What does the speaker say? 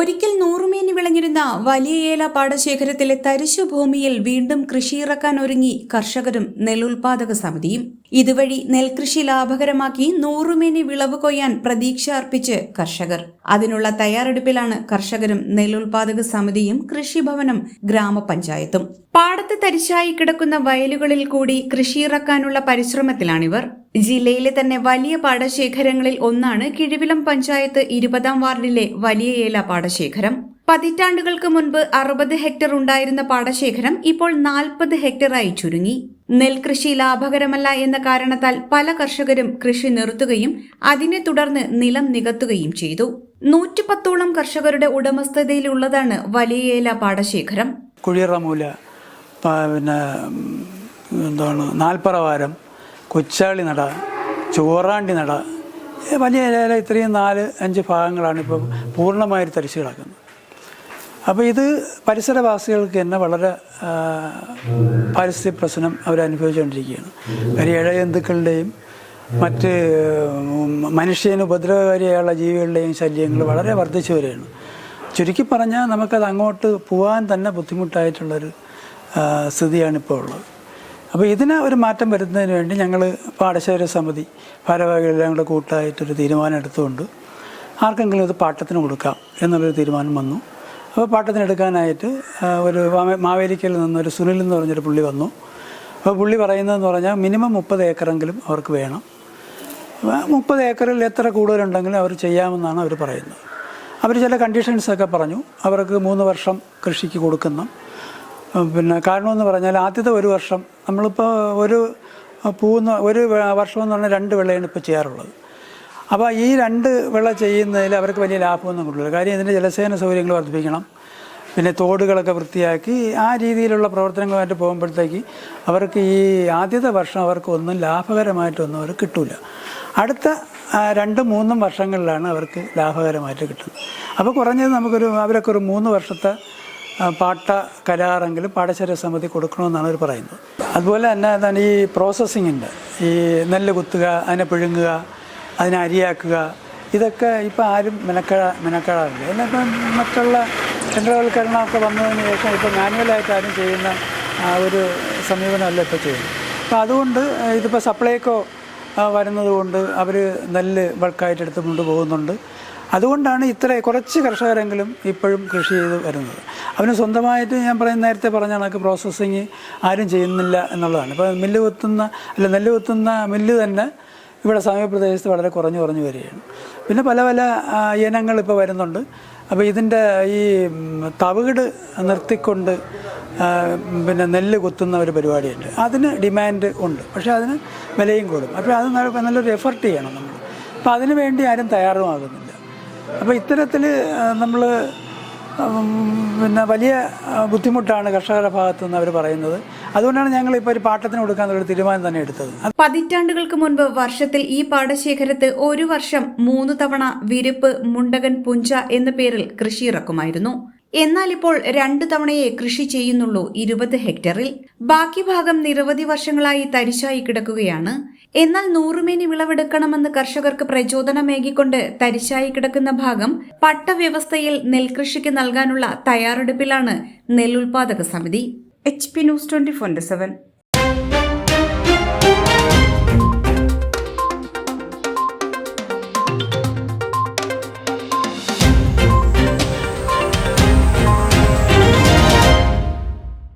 ഒരിക്കൽ നൂറുമേനി വിളഞ്ഞിരുന്ന വലിയ ഏല പാടശേഖരത്തിലെ തരിശു ഭൂമിയിൽ വീണ്ടും കൃഷിയിറക്കാൻ ഒരുങ്ങി കർഷകരും നെല്ലുൽപാദക സമിതിയും ഇതുവഴി നെൽകൃഷി ലാഭകരമാക്കി നൂറുമേനി വിളവ് കൊയ്യാൻ പ്രതീക്ഷ അർപ്പിച്ച് കർഷകർ. അതിനുള്ള തയ്യാറെടുപ്പിലാണ് കർഷകരും നെല്ലുൽപാദക സമിതിയും കൃഷിഭവനും ഗ്രാമപഞ്ചായത്തും. പാടത്ത് തരിശായി കിടക്കുന്ന വയലുകളിൽ കൂടി കൃഷിയിറക്കാനുള്ള പരിശ്രമത്തിലാണിവർ. ജില്ലയിലെ തന്നെ വലിയ പാടശേഖരങ്ങളിൽ ഒന്നാണ് കിഴിവിലം പഞ്ചായത്ത് ഇരുപതാം വാർഡിലെ വലിയ ഏല പാടശേഖരം. പതിറ്റാണ്ടുകൾക്ക് മുൻപ് അറുപത് ഹെക്ടർ ഉണ്ടായിരുന്ന പാടശേഖരം ഇപ്പോൾ നാൽപ്പത് ഹെക്ടറായി ചുരുങ്ങി. നെൽകൃഷി ലാഭകരമല്ല എന്ന കാരണത്താൽ പല കർഷകരും കൃഷി നിർത്തുകയും അതിനെ തുടർന്ന് നിലം നികത്തുകയും ചെയ്തു. നൂറ്റിപ്പത്തോളം കർഷകരുടെ ഉടമസ്ഥതയിലുള്ളതാണ് വലിയ ഏല പാടശേഖരം. കുഴിയറമൂല പ- പിന്നെ എന്താണ് നാൽപ്പറവാരം കൊച്ചാളി നട ചോറാണ്ടി നട വലിയ ഏല ഇത്രയും നാല് അഞ്ച് ഭാഗങ്ങളാണ് ഇപ്പോൾ പൂർണമായി തരിച്ചു കിടക്കുന്നത് അപ്പോൾ ഇത് പരിസരവാസികൾക്ക് തന്നെ വളരെ പരിസ്ഥിതി പാരിസ്ഥിതിക പ്രശ്നം അവരനുഭവിച്ചുകൊണ്ടിരിക്കുകയാണ് കാര്യം ഇഴജന്തുക്കളുടെയും മറ്റ് മനുഷ്യന് ഉപദ്രവകാരിയായുള്ള ജീവികളുടെയും ശല്യങ്ങൾ വളരെ വർദ്ധിച്ചു വരികയാണ്. ചുരുക്കി പറഞ്ഞാൽ നമുക്കത് അങ്ങോട്ട് പോകാൻ തന്നെ ബുദ്ധിമുട്ടായിട്ടുള്ളൊരു സ്ഥിതിയാണ് ഇപ്പോൾ ഉള്ളത്. അപ്പോൾ ഇതിന് ഒരു മാറ്റം വരുന്നതിന് വേണ്ടി ഞങ്ങൾ പാടശേഖര സമിതി ഭാരവാഹികളെല്ലാം കൂടെ കൂട്ടായിട്ടൊരു തീരുമാനം എടുത്തുകൊണ്ട് ആർക്കെങ്കിലും ഇത് പാട്ടത്തിന് കൊടുക്കാം എന്നുള്ളൊരു തീരുമാനം വന്നു. അപ്പോൾ പാട്ടത്തിന് എടുക്കാനായിട്ട് ആ, ഒരു മാവേ- മാവേലിക്കൽ നിന്നൊരു സുനിൽ എന്ന് പറഞ്ഞൊരു പുള്ളി വന്നു. അപ്പോൾ പുള്ളി പറയുന്നതെന്ന് പറഞ്ഞാൽ മിനിമം മുപ്പത് ഏക്കറെങ്കിലും അവർക്ക് വേണം. മുപ്പത് ഏക്കറിൽ എത്ര കൂടുതലുണ്ടെങ്കിലും അവർ ചെയ്യാമെന്നാണ് അവർ പറയുന്നത്. അവർ ചില കണ്ടീഷൻസൊക്കെ പറഞ്ഞു. അവർക്ക് മൂന്ന് വർഷം കൃഷിക്ക് കൊടുക്കുന്ന. പിന്നെ കാരണമെന്ന് പറഞ്ഞാൽ ആദ്യത്തെ ഒരു വർഷം നമ്മളിപ്പോൾ ഒരു പൂന്ന് ഒരു വർഷം എന്ന് പറഞ്ഞാൽ രണ്ട് വിളയാണ് ഇപ്പോൾ ചെയ്യാറുള്ളത്. അപ്പോൾ ഈ രണ്ട് വിള ചെയ്യുന്നതിൽ അവർക്ക് വലിയ ലാഭമൊന്നും കിട്ടില്ല കാര്യം ഇതിന്റെ ജലസേന സൗകര്യങ്ങൾ വർദ്ധിപ്പിക്കണം. പിന്നെ തോടുകളൊക്കെ വൃത്തിയാക്കി ആ രീതിയിലുള്ള പ്രവർത്തനങ്ങളുമായിട്ട് പോകുമ്പോഴത്തേക്ക് അവർക്ക് ഈ ആദ്യത്തെ വർഷം അവർക്ക് ഒന്നും ലാഭകരമായിട്ടൊന്നും അവർക്ക് കിട്ടില്ല അടുത്ത രണ്ടും മൂന്നും വർഷങ്ങളിലാണ് അവർക്ക് ലാഭകരമായിട്ട് കിട്ടുന്നത്. അപ്പോൾ കുറഞ്ഞത് നമുക്കൊരു അവരൊക്കെ ഒരു മൂന്ന് വർഷത്തെ പാട്ട കരാറെങ്കിലും പാടശേഖര സമിതി കൊടുക്കണമെന്നാണ് അവർ പറയുന്നത്. അതുപോലെ തന്നെ എന്താണ് ഈ പ്രോസസ്സിങ്ങിന്റെ ഈ നെല്ല് കുത്തുക അതിനെ പിഴുങ്ങുക അതിനെ അരിയാക്കുക. ഇതൊക്കെ ഇപ്പോൾ ആരും മെനക്കെട മെനക്കെടാറില്ല. എന്നിപ്പം മറ്റുള്ള യന്ത്രവൽക്കരണമൊക്കെ വന്നതിന് ശേഷം ഇപ്പോൾ മാനുവലായിട്ട് ആരും ചെയ്യുന്ന ഒരു സമീപനമല്ല ഇപ്പോൾ ചെയ്യുന്നത്. അപ്പോൾ അതുകൊണ്ട് ഇതിപ്പോൾ സപ്ലൈക്കോ വരുന്നതുകൊണ്ട് വരുന്നത് കൊണ്ട് അവർ നെല്ല് ബൾക്കായിട്ട് എടുത്ത് കൊണ്ടുപോകുന്നുണ്ട് അതുകൊണ്ടാണ് ഇത്ര കുറച്ച് കർഷകരെങ്കിലും ഇപ്പോഴും കൃഷി ചെയ്ത് വരുന്നത്. അവന് സ്വന്തമായിട്ട് ഞാൻ പറയുന്ന നേരത്തെ പറഞ്ഞ കണക്ക് പ്രോസസ്സിങ് ആരും ചെയ്യുന്നില്ല എന്നുള്ളതാണ്. ഇപ്പോൾ മില്ല് കുത്തുന്ന അല്ല നെല്ല് കുത്തുന്ന മില്ല് തന്നെ ഇവിടെ സമീപപ്രദേശത്ത് വളരെ കുറഞ്ഞു കുറഞ്ഞു വരികയാണ്. പിന്നെ പല പല ഇനങ്ങൾ ഇപ്പോൾ വരുന്നുണ്ട്. അപ്പോൾ ഇതിന്റെ ഈ തവിട് നിർത്തിക്കൊണ്ട് പിന്നെ നെല്ല് കുത്തുന്ന ഒരു പരിപാടിയുണ്ട്. അതിന് ഡിമാൻഡ് ഉണ്ട്. പക്ഷേ അതിന് വിലയും കൂടും. അപ്പോൾ അത് നല്ലൊരു എഫർട്ട് ചെയ്യണം നമ്മൾ അപ്പോൾ അതിനു വേണ്ടി ആരും തയ്യാറുമാകുന്നില്ല. അപ്പോൾ ഇത്തരത്തിൽ നമ്മൾ പിന്നെ വലിയ ബുദ്ധിമുട്ടാണ് കർഷകരുടെ ഭാഗത്തു നിന്ന് അവർ പറയുന്നത്. അതുകൊണ്ടാണ് ഞങ്ങൾ ഇപ്പോൾ ഒരു പാട്ടത്തിന് കൊടുക്കാനുള്ള തീരുമാനം തന്നെ എടുത്തത്. പതിറ്റാണ്ടുകൾക്ക് മുൻപ് വർഷത്തിൽ ഈ പാടശേഖരത്ത് ഒരു വർഷം മൂന്ന് തവണ വിരിപ്പ് മുണ്ടകൻ പുഞ്ച എന്ന പേരിൽ കൃഷി ഇറക്കുമായിരുന്നു. എന്നാൽ ഇപ്പോൾ രണ്ടു തവണയെ കൃഷി ചെയ്യുന്നുള്ളൂ ഇരുപത് ഹെക്ടറിൽ. ബാക്കി ഭാഗം നിരവധി വർഷങ്ങളായി തരിശായി കിടക്കുകയാണ്. എന്നാൽ നൂറുമേനി വിളവെടുക്കണമെന്ന് കർഷകർക്ക് പ്രചോദനമേകിക്കൊണ്ട് തരിശായി കിടക്കുന്ന ഭാഗം പട്ടവ്യവസ്ഥയിൽ നെൽകൃഷിക്ക് നൽകാനുള്ള തയ്യാറെടുപ്പിലാണ് നെല്ലുൽപാദക സമിതി. H P news twenty four seven.